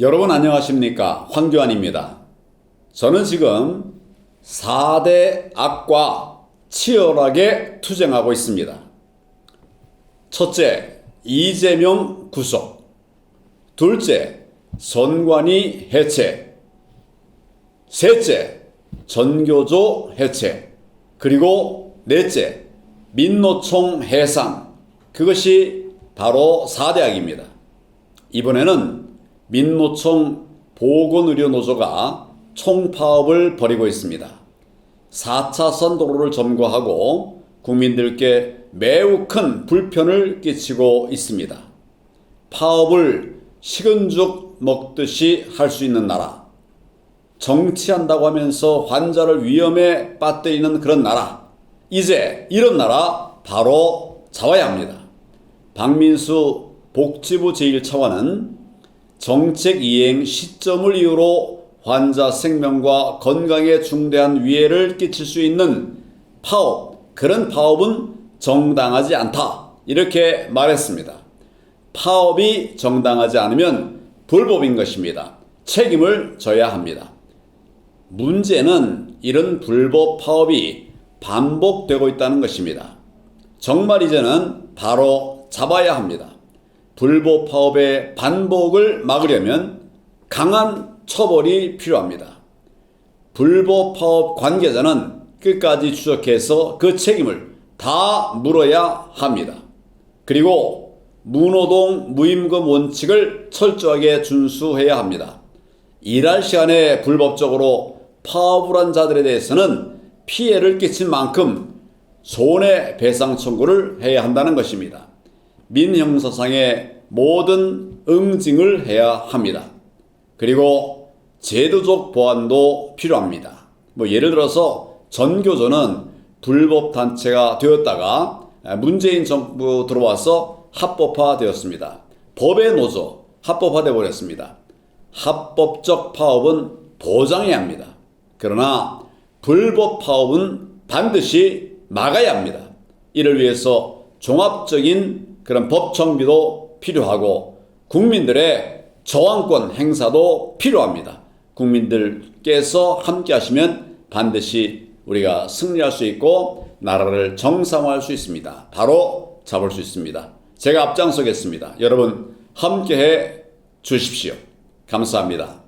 여러분 안녕하십니까? 황교안입니다. 저는 지금 4대 악과 치열하게 투쟁하고 있습니다. 첫째, 이재명 구속. 둘째, 선관위 해체. 셋째, 전교조 해체. 그리고 넷째, 민노총 해산. 그것이 바로 4대 악입니다. 이번에는 민노총 보건의료노조가 총파업을 벌이고 있습니다. 4차선 도로를 점거하고 국민들께 매우 큰 불편을 끼치고 있습니다. 파업을 식은 죽 먹듯이 할 수 있는 나라. 정치한다고 하면서 환자를 위험에 빠뜨리는 그런 나라. 이제 이런 나라 바로 잡아야 합니다. 박민수 복지부 제1차관은 정책 이행 시점을 이유로 환자 생명과 건강에 중대한 위해를 끼칠 수 있는 파업, 그런 파업은 정당하지 않다. 이렇게 말했습니다. 파업이 정당하지 않으면 불법인 것입니다. 책임을 져야 합니다. 문제는 이런 불법 파업이 반복되고 있다는 것입니다. 정말 이제는 바로 잡아야 합니다. 불법 파업의 반복을 막으려면 강한 처벌이 필요합니다. 불법 파업 관계자는 끝까지 추적해서 그 책임을 다 물어야 합니다. 그리고 무노동 무임금 원칙을 철저하게 준수해야 합니다. 일할 시간에 불법적으로 파업을 한 자들에 대해서는 피해를 끼친 만큼 손해배상 청구를 해야 한다는 것입니다. 민형사상의 모든 응징을 해야 합니다. 그리고 제도적 보완도 필요합니다. 뭐 예를 들어서 전교조는 불법 단체가 되었다가 문재인 정부 들어와서 합법화 되었습니다. 법의 노조 합법화돼 버렸습니다. 합법적 파업은 보장해야 합니다. 그러나 불법 파업은 반드시 막아야 합니다. 이를 위해서 종합적인 그런 법 정비도 필요하고 국민들의 저항권 행사도 필요합니다. 국민들께서 함께 하시면 반드시 우리가 승리할 수 있고 나라를 정상화할 수 있습니다. 바로 잡을 수 있습니다. 제가 앞장서겠습니다. 여러분 함께 해 주십시오. 감사합니다.